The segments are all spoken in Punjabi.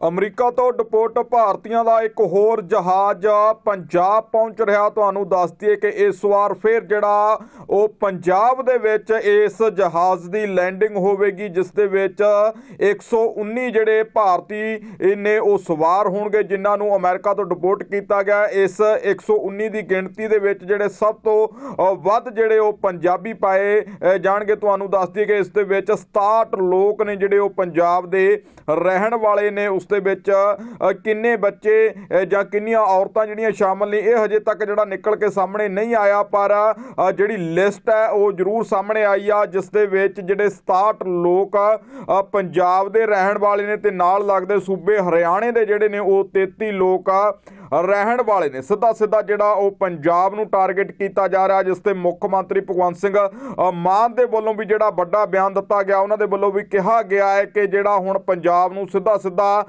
ਅਮਰੀਕਾ ਤੋਂ ਡਿਪੋਰਟ ਭਾਰਤੀਆਂ ਦਾ ਇੱਕ ਹੋਰ ਜਹਾਜ਼ ਪੰਜਾਬ ਪਹੁੰਚ ਰਿਹਾ। ਤੁਹਾਨੂੰ ਦੱਸ ਦਈਏ ਕਿ ਇਸ ਵਾਰ ਫਿਰ ਜਿਹੜਾ ਉਹ ਪੰਜਾਬ ਦੇ ਵਿੱਚ ਇਸ ਜਹਾਜ਼ ਦੀ ਲੈਂਡਿੰਗ ਹੋਵੇਗੀ, ਜਿਸ ਦੇ ਵਿੱਚ 119 ਜਿਹੜੇ ਭਾਰਤੀ ਨੇ ਉਹ ਸਵਾਰ ਹੋਣਗੇ, ਜਿਨ੍ਹਾਂ ਨੂੰ ਅਮਰੀਕਾ ਤੋਂ ਡਿਪੋਰਟ ਕੀਤਾ ਗਿਆ। ਇਸ 119 ਦੀ ਗਿਣਤੀ ਦੇ ਵਿੱਚ ਜਿਹੜੇ ਸਭ ਤੋਂ ਵੱਧ ਜਿਹੜੇ ਉਹ ਪੰਜਾਬੀ ਪਾਏ ਜਾਣਗੇ। ਤੁਹਾਨੂੰ ਦੱਸ ਦਈਏ ਕਿ ਇਸ ਦੇ ਵਿੱਚ 67 ਲੋਕ ਨੇ ਜਿਹੜੇ ਉਹ ਪੰਜਾਬ ਦੇ ਰਹਿਣ ਵਾਲੇ ਨੇ, ਉਸ ਦੇ ਵਿੱਚ ਕਿੰਨੇ ਬੱਚੇ ਜਾਂ ਕਿੰਨੀਆਂ ਔਰਤਾਂ ਜਿਹੜੀਆਂ ਸ਼ਾਮਲ ਨੇ, ਇਹ ਹਜੇ ਤੱਕ ਜਿਹੜਾ ਨਿਕਲ ਕੇ ਸਾਹਮਣੇ ਨਹੀਂ ਆਇਆ, ਪਰ ਜਿਹੜੀ ਲਿਸਟ ਹੈ, ਉਹ ਜ਼ਰੂਰ ਸਾਹਮਣੇ ਆਈ ਆ, ਜਿਸ ਦੇ ਵਿੱਚ ਜਿਹੜੇ 67 ਲੋਕ ਪੰਜਾਬ ਦੇ ਰਹਿਣ ਵਾਲੇ ਨੇ ਤੇ ਨਾਲ ਲੱਗਦੇ ਸੂਬੇ ਹਰਿਆਣੇ ਦੇ ਜਿਹੜੇ ਨੇ, ਉਹ 33 ਲੋਕ ਆ ਰਹਿਣ ਵਾਲੇ ਨੇ। ਸਿੱਧਾ ਸਿੱਧਾ ਜਿਹੜਾ ਉਹ ਪੰਜਾਬ ਨੂੰ ਟਾਰਗੇਟ ਕੀਤਾ ਜਾ ਰਿਹਾ, ਜਿਸ ਤੇ ਮੁੱਖ ਮੰਤਰੀ ਭਗਵੰਤ ਸਿੰਘ ਮਾਨ ਦੇ ਵੱਲੋਂ ਵੀ ਜਿਹੜਾ ਵੱਡਾ ਬਿਆਨ ਦਿੱਤਾ ਗਿਆ, ਉਹਨਾਂ ਦੇ ਵੱਲੋਂ ਵੀ ਕਿਹਾ ਗਿਆ ਹੈ ਕਿ ਜਿਹੜਾ ਹੁਣ ਪੰਜਾਬ ਨੂੰ ਸਿੱਧਾ ਸਿੱਧਾ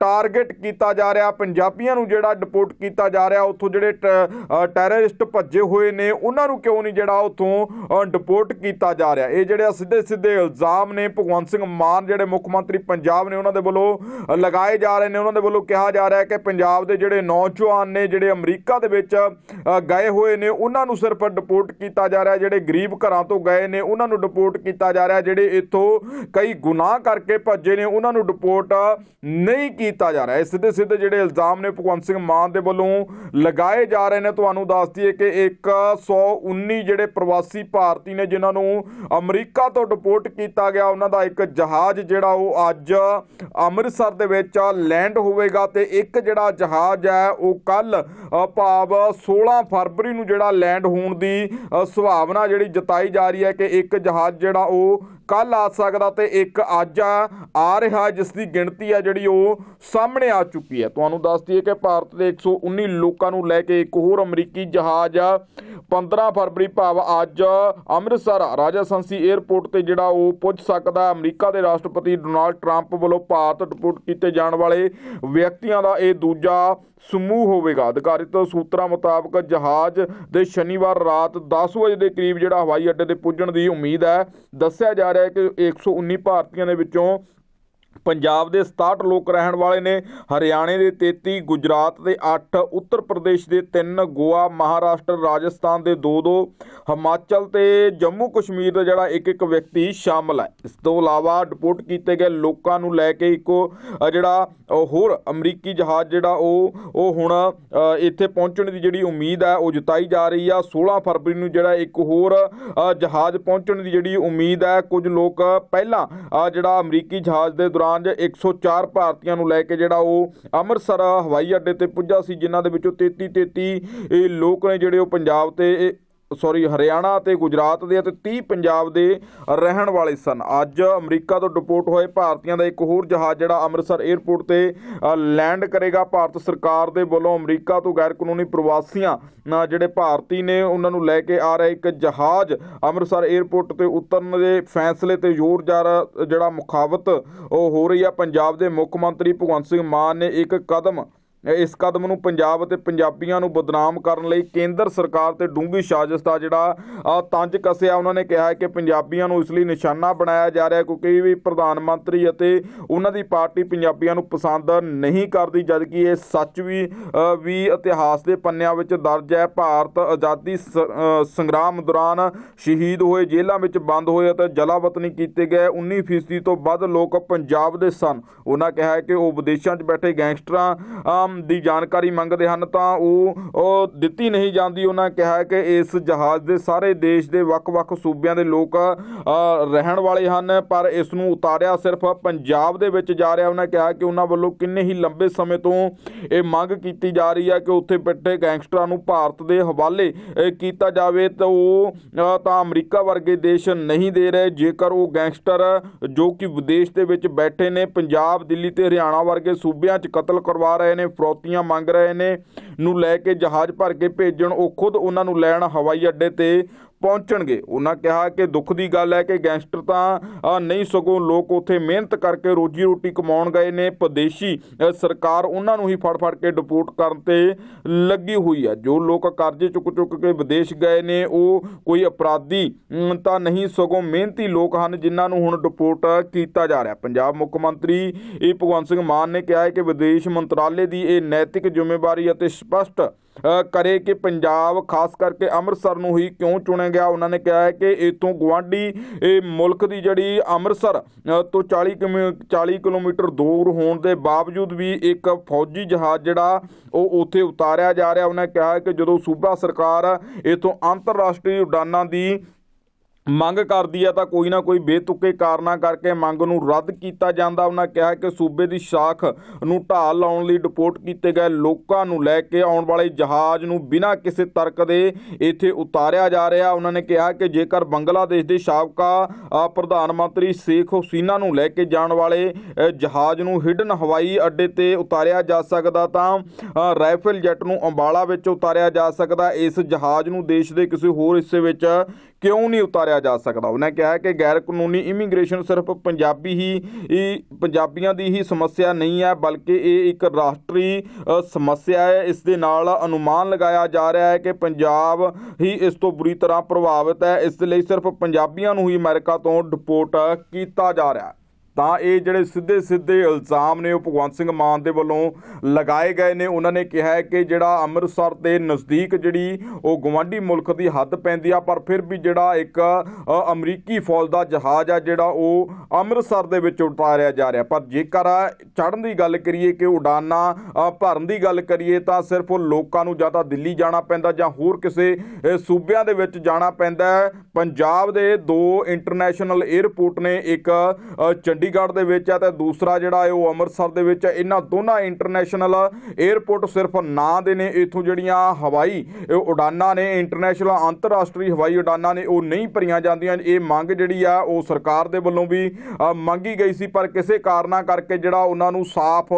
ਟਾਰਗੇਟ ਕੀਤਾ ਜਾ ਰਿਹਾ, ਪੰਜਾਬੀਆਂ ਨੂੰ ਜਿਹੜਾ ਡਿਪੋਰਟ ਕੀਤਾ ਜਾ ਰਿਹਾ, ਉੱਥੋਂ ਜਿਹੜੇ ਟ- ਟੈਰਰਿਸਟ ਭੱਜੇ ਹੋਏ ਨੇ, ਉਹਨਾਂ ਨੂੰ ਕਿਉਂ ਨਹੀਂ ਜਿਹੜਾ ਉੱਥੋਂ ਡਿਪੋਰਟ ਕੀਤਾ ਜਾ ਰਿਹਾ? ਇਹ ਜਿਹੜੇ ਸਿੱਧੇ ਸਿੱਧੇ ਇਲਜ਼ਾਮ ਨੇ, ਭਗਵੰਤ ਸਿੰਘ ਮਾਨ ਜਿਹੜੇ ਮੁੱਖ ਮੰਤਰੀ ਪੰਜਾਬ ਨੇ, ਉਹਨਾਂ ਦੇ ਵੱਲੋਂ ਲਗਾਏ ਜਾ ਰਹੇ ਨੇ, ਉਹਨਾਂ ਦੇ ਵੱਲੋਂ ਕਿਹਾ ਜਾ ਰਿਹਾ ਕਿ ਪੰਜਾਬ ਦੇ ਜਿਹੜੇ ਨੌ ਨੌਜਵਾਨ ਨੇ ਜਿਹੜੇ ਅਮਰੀਕਾ ਦੇ ਵਿੱਚ ਗਏ ਹੋਏ ਨੇ, ਉਹਨਾਂ ਨੂੰ ਸਿਰਫ ਡਿਪੋਰਟ ਕੀਤਾ ਜਾ ਰਿਹਾ, ਜਿਹੜੇ ਗਰੀਬ ਘਰਾਂ ਤੋਂ ਗਏ ਨੇ, ਉਹਨਾਂ ਨੂੰ ਡਿਪੋਰਟ ਕੀਤਾ ਜਾ ਰਿਹਾ, ਜਿਹੜੇ ਇੱਥੋਂ ਕਈ ਗੁਨਾਹ ਕਰਕੇ ਭੱਜੇ ਨੇ, ਉਹਨਾਂ ਨੂੰ ਡਿਪੋਰਟ ਨਹੀਂ ਕੀਤਾ ਜਾ ਰਿਹਾ। ਇਹ ਸਿੱਧੇ ਸਿੱਧੇ ਜਿਹੜੇ ਇਲਜ਼ਾਮ ਨੇ ਭਗਵੰਤ ਸਿੰਘ ਮਾਨ ਦੇ ਵੱਲੋਂ ਲਗਾਏ ਜਾ ਰਹੇ ਨੇ। ਤੁਹਾਨੂੰ ਦੱਸ ਦਈਏ ਕਿ 119 ਜਿਹੜੇ ਪ੍ਰਵਾਸੀ ਭਾਰਤੀ ਨੇ, ਜਿਨ੍ਹਾਂ ਨੂੰ ਅਮਰੀਕਾ ਤੋਂ ਡਿਪੋਰਟ ਕੀਤਾ ਗਿਆ, ਉਹਨਾਂ ਦਾ ਇੱਕ ਜਹਾਜ਼ ਜਿਹੜਾ ਉਹ ਅੱਜ ਅੰਮ੍ਰਿਤਸਰ ਦੇ ਵਿੱਚ ਲੈਂਡ ਹੋਵੇਗਾ ਤੇ ਇੱਕ ਜਿਹੜਾ ਜਹਾਜ਼ ਹੈ ਉਹ ਕੱਲ ਭਾਵ 16 ਫਰਵਰੀ ਨੂੰ ਜਿਹੜਾ ਲੈਂਡ ਹੋਣ ਦੀ ਅ, ਸੰਭਾਵਨਾ ਜਿਹੜੀ ਜਤਾਈ ਜਾ ਰਹੀ ਹੈ ਕਿ ਇੱਕ ਜਹਾਜ਼ ਜਿਹੜਾ ਉਹ ਕੱਲ ਆ ਸਕਦਾ ਤੇ ਇੱਕ ਅੱਜ ਆ ਰਿਹਾ ਜਿਸ ਦੀ ਗਿਣਤੀ ਹੈ ਜਿਹੜੀ ਉਹ ਸਾਹਮਣੇ ਆ ਚੁੱਕੀ ਹੈ। ਤੁਹਾਨੂੰ ਦੱਸ ਦਈਏ ਕਿ ਭਾਰਤ ਦੇ 119 ਲੋਕਾਂ ਨੂੰ ਲੈ ਕੇ ਇੱਕ ਹੋਰ ਅਮਰੀਕੀ ਜਹਾਜ਼ 15 ਫਰਵਰੀ ਭਾਵ ਅੱਜ ਅੰਮ੍ਰਿਤਸਰ ਰਾਜਾ ਸੰਸੀ 에ਅਰਪੋਰਟ ਤੇ ਜਿਹੜਾ ਉਹ ਪੁੱਜ ਸਕਦਾ ਅਮਰੀਕਾ ਦੇ ਰਾਸ਼ਟਰਪਤੀ ਡੋਨਾਲਡ ਟਰੰਪ ਵੱਲੋਂ ਭਾਰਤ ਡਿਪੋਰਟ ਕੀਤੇ ਜਾਣ ਵਾਲੇ ਵਿਅਕਤੀਆਂ ਦਾ ਇਹ ਦੂਜਾ ਸਮੂਹ ਹੋਵੇਗਾ। ਅਧਿਕਾਰਿਤ ਸੂਤਰਾਂ ਮੁਤਾਬਕ ਜਹਾਜ਼ ਦੇ ਸ਼ਨੀਵਾਰ ਰਾਤ 10 ਵਜੇ ਦੇ ਕਰੀਬ ਜਿਹੜਾ ਹਵਾਈ ਅੱਡੇ ਤੇ ਪੁੱਜਣ ਦੀ ਉਮੀਦ ਹੈ। ਦੱਸਿਆ ਜਾ ਰਿਹਾ ਹੈ ਕਿ 119 ਭਾਰਤੀਆਂ ਦੇ ਵਿੱਚੋਂ ਪੰਜਾਬ ਦੇ 67 ਲੋਕ ਰਹਿਣ ਵਾਲੇ ਨੇ ਹਰਿਆਣੇ ਦੇ 33 ਗੁਜਰਾਤ ਦੇ 8 ਉੱਤਰ ਪ੍ਰਦੇਸ਼ ਦੇ 3 ਗੋਆ, ਮਹਾਰਾਸ਼ਟਰ, ਰਾਜਸਥਾਨ ਦੇ 2-2 ਹਿਮਾਚਲ ਤੇ ਜੰਮੂ ਕਸ਼ਮੀਰ ਦਾ ਜਿਹੜਾ ਇੱਕ ਇੱਕ ਵਿਅਕਤੀ ਸ਼ਾਮਲ ਹੈ। ਇਸ ਤੋਂ ਇਲਾਵਾ ਡਿਪੋਰਟ ਕੀਤੇ ਗਏ ਲੋਕਾਂ ਨੂੰ ਲੈ ਕੇ ਇੱਕੋ ਜਿਹੜਾ ਹੋਰ ਅਮਰੀਕੀ ਜਹਾਜ਼ ਜਿਹੜਾ ਉਹ ਉਹ ਹੁਣ ਇੱਥੇ ਪਹੁੰਚਣ ਦੀ ਜਿਹੜੀ ਉਮੀਦ ਹੈ, ਉਹ ਜਤਾਈ ਜਾ ਰਹੀ ਆ। 16 ਫਰਵਰੀ ਨੂੰ ਜਿਹੜਾ ਇੱਕ ਹੋਰ ਜਹਾਜ਼ ਪਹੁੰਚਣ ਦੀ ਜਿਹੜੀ ਉਮੀਦ ਹੈ, ਕੁਝ ਲੋਕ ਪਹਿਲਾਂ ਜਿਹੜਾ ਅਮਰੀਕੀ ਜਹਾਜ਼ ਦੇ ਦੌਰਾਨ ਜ 104 ਭਾਰਤੀਆਂ ਨੂੰ ਲੈ ਕੇ ਜਿਹੜਾ ਉਹ ਅੰਮ੍ਰਿਤਸਰ ਹਵਾਈ ਅੱਡੇ ਤੇ ਪੁੱਜਾ ਸੀ, ਜਿਨ੍ਹਾਂ ਦੇ ਵਿੱਚੋਂ 33 33 ਇਹ ਲੋਕ ਨੇ ਜਿਹੜੇ ਉਹ ਪੰਜਾਬ ਤੇ ਇਹ ਸੌਰੀ ਹਰਿਆਣਾ ਅਤੇ ਗੁਜਰਾਤ ਦੇ ਅਤੇ 30 ਪੰਜਾਬ ਦੇ ਰਹਿਣ ਵਾਲੇ ਸਨ। ਅੱਜ ਅਮਰੀਕਾ ਤੋਂ ਡਿਪੋਰਟ ਹੋਏ ਭਾਰਤੀਆਂ ਦਾ ਇੱਕ ਹੋਰ ਜਹਾਜ਼ ਜਿਹੜਾ ਅੰਮ੍ਰਿਤਸਰ 에ਅਰਪੋਰਟ ਤੇ ਲੈਂਡ ਕਰੇਗਾ। ਭਾਰਤ ਸਰਕਾਰ ਦੇ ਵੱਲੋਂ ਅਮਰੀਕਾ ਤੋਂ ਗੈਰ ਕਾਨੂੰਨੀ ਪ੍ਰਵਾਸੀਆਂ ਜਿਹੜੇ ਭਾਰਤੀ ਨੇ, ਉਹਨਾਂ ਨੂੰ ਲੈ ਕੇ ਆ ਰਿਹਾ ਇੱਕ ਜਹਾਜ਼ ਅੰਮ੍ਰਿਤਸਰ 에ਅਰਪੋਰਟ ਤੇ ਉਤਰਨ ਦੇ ਫੈਸਲੇ ਤੇ ਜ਼ੋਰਦਾਰ ਜਿਹੜਾ ਮੁਖਾਵਤ ਉਹ ਹੋ ਰਹੀ ਆ। ਪੰਜਾਬ ਦੇ ਮੁੱਖ ਮੰਤਰੀ ਭਗਵੰਤ ਸਿੰਘ ਮਾਨ ਨੇ ਇੱਕ ਕਦਮ ਇਸ ਕਦਮ ਨੂੰ ਪੰਜਾਬ ਅਤੇ ਪੰਜਾਬੀਆਂ ਨੂੰ ਬਦਨਾਮ ਕਰਨ ਲਈ ਕੇਂਦਰ ਸਰਕਾਰ ਤੇ ਡੂੰਘੀ ਸਾਜ਼ਿਸ਼ ਦਾ ਜਿਹੜਾ ਤੰਜ ਕੱਸਿਆ। ਉਹਨਾਂ ਨੇ ਕਿਹਾ ਕਿ ਪੰਜਾਬੀਆਂ ਨੂੰ ਇਸ ਲਈ ਨਿਸ਼ਾਨਾ ਬਣਾਇਆ ਜਾ ਰਿਹਾ ਕਿਉਂਕਿ ਵੀ ਪ੍ਰਧਾਨ ਮੰਤਰੀ ਅਤੇ ਉਹਨਾਂ ਦੀ ਪਾਰਟੀ ਪੰਜਾਬੀਆਂ ਨੂੰ ਪਸੰਦ ਨਹੀਂ ਕਰਦੀ, ਜਦਕਿ ਇਹ ਸੱਚ ਵੀ ਵੀ ਇਤਿਹਾਸ ਦੇ ਪੰਨਿਆਂ ਵਿੱਚ ਦਰਜ ਹੈ। ਭਾਰਤ ਆਜ਼ਾਦੀ ਸ- ਸੰਗਰਾਮ ਦੌਰਾਨ ਸ਼ਹੀਦ ਹੋਏ, ਜੇਲ੍ਹਾਂ ਵਿੱਚ ਬੰਦ ਹੋਏ ਅਤੇ ਜਲਾਵਤਨੀ ਕੀਤੇ ਗਏ 19% ਤੋਂ ਵੱਧ ਲੋਕ ਪੰਜਾਬ ਦੇ ਸਨ। ਉਹਨਾਂ ਕਿਹਾ ਕਿ ਉਹ ਵਿਦੇਸ਼ਾਂ 'ਚ ਬੈਠੇ ਗੈਂਗਸਟਰਾਂ ਦੀ ਜਾਣਕਾਰੀ ਮੰਗਦੇ ਹਨ ਤਾਂ ਉਹ ਦਿੱਤੀ ਨਹੀਂ ਜਾਂਦੀ। ਉਹਨਾਂ ਕਿਹਾ ਕਿ ਇਸ ਜਹਾਜ਼ ਦੇ ਸਾਰੇ ਦੇਸ਼ ਦੇ ਵੱਖ-ਵੱਖ ਸੂਬਿਆਂ ਦੇ ਲੋਕ ਰਹਿਣ ਵਾਲੇ ਹਨ, ਪਰ ਇਸ ਨੂੰ ਉਤਾਰਿਆ ਸਿਰਫ ਪੰਜਾਬ ਦੇ ਵਿੱਚ ਜਾ ਰਿਹਾ। ਉਹਨਾਂ ਕਿਹਾ ਕਿ ਉਹਨਾਂ ਵੱਲੋਂ ਕਿੰਨੇ ਹੀ ਲੰਬੇ ਸਮੇਂ ਤੋਂ ਇਹ ਮੰਗ ਕੀਤੀ ਜਾ ਰਹੀ ਹੈ ਕਿ ਉੱਥੇ ਬੈਠੇ ਗੈਂਗਸਟਰਾਂ ਨੂੰ ਭਾਰਤ ਦੇ ਹਵਾਲੇ ਕੀਤਾ ਜਾਵੇ ਤਾਂ ਉਹ ਤਾਂ ਅਮਰੀਕਾ ਵਰਗੇ ਦੇਸ਼ ਨਹੀਂ ਦੇ ਰਹੇ। ਜੇਕਰ ਉਹ ਗੈਂਗਸਟਰ ਜੋ ਕਿ ਵਿਦੇਸ਼ ਦੇ ਵਿੱਚ ਬੈਠੇ ਨੇ, ਪੰਜਾਬ, ਦਿੱਲੀ ਤੇ ਹਰਿਆਣਾ ਵਰਗੇ ਸੂਬਿਆਂ 'ਚ ਕਤਲ ਕਰਵਾ ਰਹੇ ਨੇ ਫਰੌਤੀਆਂ ਮੰਗ ਰਹੇ ਨੇ ਨੂੰ ਲੈ ਕੇ ਜਹਾਜ਼ ਭਰ ਕੇ ਭੇਜਣ, ਉਹ ਖੁਦ ਉਹਨਾਂ ਨੂੰ ਲੈਣ ਹਵਾਈ ਅੱਡੇ ਤੇ ਪਹੁੰਚਣਗੇ। ਉਹਨਾਂ ਕਿਹਾ ਕਿ ਦੁੱਖ ਦੀ ਗੱਲ ਹੈ ਕਿ ਗੈਂਗਸਟਰ ਤਾਂ ਨਹੀਂ ਸਗੋਂ ਲੋਕ ਉੱਥੇ ਮਿਹਨਤ ਕਰਕੇ ਰੋਜੀ ਰੋਟੀ ਕਮਾਉਣ ਗਏ ਨੇ। ਵਿਦੇਸ਼ੀ ਸਰਕਾਰ ਉਹਨਾਂ ਨੂੰ ਹੀ ਫੜ ਫੜ ਕੇ ਡਿਪੋਰਟ ਕਰਨ ਤੇ ਲੱਗੀ ਹੋਈ ਹੈ। ਜੋ ਲੋਕ ਕਰਜ਼ੇ ਚੁੱਕ ਚੁੱਕ ਕੇ ਵਿਦੇਸ਼ ਗਏ ਨੇ, ਉਹ ਕੋਈ ਅਪਰਾਧੀ ਤਾਂ ਨਹੀਂ, ਸਗੋਂ ਮਿਹਨਤੀ ਲੋਕ ਹਨ ਜਿਨ੍ਹਾਂ ਨੂੰ ਹੁਣ ਡਿਪੋਰਟ ਕੀਤਾ ਜਾ ਰਿਹਾ। ਪੰਜਾਬ ਮੁੱਖ ਮੰਤਰੀ ਇਹ ਭਗਵੰਤ ਸਿੰਘ ਮਾਨ ਨੇ ਕਿਹਾ ਹੈ ਕਿ ਵਿਦੇਸ਼ ਮੰਤਰਾਲੇ ਦੀ ਇਹ ਨੈਤਿਕ ਜ਼ਿੰਮੇਵਾਰੀ ਅਤੇ ਸਪਸ਼ਟ ਕਰੇ ਕਿ ਪੰਜਾਬ ਖਾਸ ਕਰਕੇ ਅੰਮ੍ਰਿਤਸਰ ਨੂੰ ਹੀ ਕਿਉਂ ਚੁਣਿਆ ਗਿਆ? ਉਹਨਾਂ ਨੇ ਕਿਹਾ ਹੈ ਕਿ ਇਤੋਂ ਗਵਾਂਢੀ ਇਹ ਮੁਲਕ ਦੀ ਜਿਹੜੀ ਅੰਮ੍ਰਿਤਸਰ ਤੋਂ 40 ਕਿਮੀ- 40 ਕਿਲੋਮੀਟਰ ਦੂਰ ਹੋਣ ਦੇ ਬਾਵਜੂਦ ਵੀ ਇੱਕ ਫੌਜੀ ਜਹਾਜ਼ ਜਿਹੜਾ, ਉਹ ਉੱਥੇ ਉਤਾਰਿਆ ਜਾ ਰਿਹਾ। ਉਹਨਾਂ ਕਿਹਾ ਕਿ ਜਦੋਂ ਸੂਬਾ ਸਰਕਾਰ ਇਤੋਂ ਅੰਤਰਰਾਸ਼ਟਰੀ ਉਡਾਨਾਂ ਦੀ ਮੰਗ ਕਰਦੀ ਹੈ ਤਾਂ ਕੋਈ ਨਾ ਕੋਈ ਬੇਤੁਕੇ ਕਾਰਨਾਂ ਕਰਕੇ ਮੰਗ ਨੂੰ ਰੱਦ ਕੀਤਾ ਜਾਂਦਾ। ਉਹਨਾਂ ਕਿਹਾ ਕਿ ਸੂਬੇ ਦੀ ਸ਼ਾਖ ਨੂੰ ਢਾਲ ਲਾਉਣ ਲਈ ਡਿਪੋਰਟ ਕੀਤੇ ਗਏ ਲੋਕਾਂ ਨੂੰ ਲੈ ਕੇ ਆਉਣ ਵਾਲੇ ਜਹਾਜ਼ ਨੂੰ ਬਿਨਾਂ ਕਿਸੇ ਤਰਕ ਦੇ ਇੱਥੇ ਉਤਾਰਿਆ ਜਾ ਰਿਹਾ। ਉਹਨਾਂ ਨੇ ਕਿਹਾ ਕਿ ਜੇਕਰ ਬੰਗਲਾਦੇਸ਼ ਦੇ ਸਾਬਕਾ ਪ੍ਰਧਾਨ ਮੰਤਰੀ ਸ਼ੇਖ ਹੁਸੀਨਾ ਨੂੰ ਲੈ ਕੇ ਜਾਣ ਵਾਲੇ ਜਹਾਜ਼ ਨੂੰ ਹਿਡਨ ਹਵਾਈ ਅੱਡੇ ਤੇ ਉਤਾਰਿਆ ਜਾ ਸਕਦਾ ਤਾਂ ਰਾਈਫਲ ਜੈਟ ਨੂੰ ਅੰਬਾਲਾ ਵਿੱਚ ਉਤਾਰਿਆ ਜਾ ਸਕਦਾ। ਇਸ ਜਹਾਜ਼ ਨੂੰ ਦੇਸ਼ ਦੇ ਕਿਸੇ ਹੋਰ ਹਿੱਸੇ ਵਿੱਚ ਕਿਉਂ ਨਹੀਂ ਉਤਾਰਿਆ ਜਾ ਸਕਦਾ। ਉਹਨਾਂ ਕਿਹਾ ਕਿ ਗੈਰ ਕਾਨੂੰਨੀ ਇਮੀਗ੍ਰੇਸ਼ਨ ਸਿਰਫ ਪੰਜਾਬੀ ਹੀ ਪੰਜਾਬੀਆਂ ਦੀ ਹੀ ਸਮੱਸਿਆ ਨਹੀਂ ਹੈ, ਬਲਕਿ ਇਹ ਇੱਕ ਰਾਸ਼ਟਰੀ ਸਮੱਸਿਆ ਹੈ। ਇਸ ਦੇ ਨਾਲ ਅਨੁਮਾਨ ਲਗਾਇਆ ਜਾ ਰਿਹਾ ਹੈ ਕਿ ਪੰਜਾਬ ਹੀ ਇਸ ਤੋਂ ਬੁਰੀ ਤਰ੍ਹਾਂ ਪ੍ਰਭਾਵਿਤ ਹੈ। ਇਸ ਲਈ ਸਿਰਫ ਪੰਜਾਬੀਆਂ ਨੂੰ ਹੀ ਅਮਰੀਕਾ ਤੋਂ ਡਿਪੋਰਟ ਕੀਤਾ ਜਾ ਰਿਹਾ ਹੈ। ਤਾਂ ਇਹ ਜਿਹੜੇ ਸਿੱਧੇ ਸਿੱਧੇ ਇਲਜ਼ਾਮ ਨੇ ਉਹ ਭਗਵੰਤ ਸਿੰਘ ਮਾਨ ਦੇ ਵੱਲੋਂ ਲਗਾਏ ਗਏ ਨੇ। ਉਹਨਾਂ ਨੇ ਕਿਹਾ ਹੈ ਕਿ ਜਿਹੜਾ ਅੰਮ੍ਰਿਤਸਰ ਦੇ ਨਜ਼ਦੀਕ ਜਿਹੜੀ ਉਹ ਗਵਾਂਢੀ ਮੁਲਕ ਦੀ ਹੱਦ ਪੈਂਦੀ ਆ, ਪਰ ਫਿਰ ਵੀ ਜਿਹੜਾ ਇੱਕ ਅਮਰੀਕੀ ਫੌਜ ਦਾ ਜਹਾਜ਼ ਆ, ਜਿਹੜਾ ਉਹ ਅੰਮ੍ਰਿਤਸਰ ਦੇ ਵਿੱਚ ਉਤਾਰਿਆ ਜਾ ਰਿਹਾ। ਪਰ ਜੇਕਰ ਚੜ੍ਹਨ ਦੀ ਗੱਲ ਕਰੀਏ ਕਿ ਉਡਾਨਾਂ ਭਰਨ ਦੀ ਗੱਲ ਕਰੀਏ ਤਾਂ ਸਿਰਫ ਲੋਕਾਂ ਨੂੰ ਜਾਂ ਤਾਂ ਦਿੱਲੀ ਜਾਣਾ ਪੈਂਦਾ ਜਾਂ ਹੋਰ ਕਿਸੇ ਸੂਬਿਆਂ ਦੇ ਵਿੱਚ ਜਾਣਾ ਪੈਂਦਾ ਪੰਜਾਬ ਦੇ ਦੋ ਇੰਟਰਨੈਸ਼ਨਲ 에ਅਰਪੋਰਟ ਨੇ ਇੱਕ ਚੰਡੀ ਚੰਡੀਗੜ੍ਹ ਦੇ ਵਿੱਚ ਆ ਤੇ ਦੂਸਰਾ ਜਿਹੜਾ ਹੈ ਉਹ ਅੰਮ੍ਰਿਤਸਰ ਦੇ ਵਿੱਚ ਹੈ ਇਹਨਾਂ ਦੋਨਾਂ ਇੰਟਰਨੈਸ਼ਨਲ 에ਅਰਪੋਰਟ ਸਿਰਫ ਨਾਂ ਦੇ ਨੇ। ਇਥੋਂ ਜਿਹੜੀਆਂ ਹਵਾਈ ਉਡਾਨਾਂ ਨੇ ਇੰਟਰਨੈਸ਼ਨਲ ਅੰਤਰਰਾਸ਼ਟਰੀ ਹਵਾਈ ਉਡਾਨਾਂ ਨੇ, ਉਹ ਨਹੀਂ ਭਰੀਆਂ ਜਾਂਦੀਆਂ। ਇਹ ਮੰਗ ਜਿਹੜੀ ਆ, ਉਹ ਸਰਕਾਰ ਦੇ ਵੱਲੋਂ ਵੀ ਮੰਗੀ ਗਈ ਸੀ। ਪਰ ਕਿਸੇ ਕਾਰਨਾਂ ਕਰਕੇ ਜਿਹੜਾ ਉਹਨਾਂ ਨੂੰ ਸਾਫ਼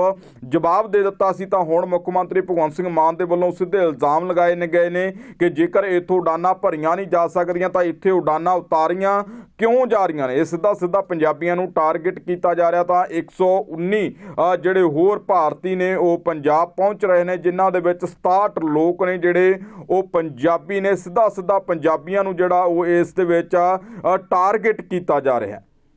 ਜਵਾਬ ਦੇ ਦਿੱਤਾ ਸੀ, ਤਾਂ ਹੁਣ ਮੁੱਖ ਮੰਤਰੀ ਭਗਵੰਤ ਸਿੰਘ ਮਾਨ ਦੇ ਵੱਲੋਂ ਸਿੱਧੇ ਇਲਜ਼ਾਮ ਲਗਾਏ ਨੇ ਗਏ ਨੇ ਕਿ ਜੇਕਰ ਇੱਥੋਂ ਉਡਾਨਾਂ ਭਰੀਆਂ ਨਹੀਂ ਜਾ ਸਕਦੀਆਂ, ਤਾਂ ਇੱਥੇ ਉਡਾਨਾਂ ਉਤਾਰੀਆਂ ਕਿਉਂ ਜਾ ਰਹੀਆਂ ਨੇ? ਇਹ ਸਿੱਧਾ ਸਿੱਧਾ ਪੰਜਾਬੀਆਂ ਨੂੰ ਟਾਰਗੇਟ ਕੀਤਾ ਜਾ ਰਿਹਾ ਤਾਂ 119 ਅ, ਜਿਹੜੇ ਹੋਰ ਭਾਰਤੀ ਨੇ ਉਹ ਪੰਜਾਬ ਪਹੁੰਚ ਰਹੇ ਨੇ ਜਿਨ੍ਹਾਂ ਦੇ ਵਿੱਚ 67 ਲੋਕ ਨੇ ਜਿਹੜੇ ਉਹ ਪੰਜਾਬੀ ਨੇ। ਸਿੱਧਾ ਸਿੱਧਾ ਪੰਜਾਬੀਆਂ ਨੂੰ ਜਿਹੜਾ ਉਹ ਇਸ ਦੇ ਵਿੱਚ ਟਾਰਗੇਟ ਕੀਤਾ ਜਾ ਰਿਹਾ ਹੈ।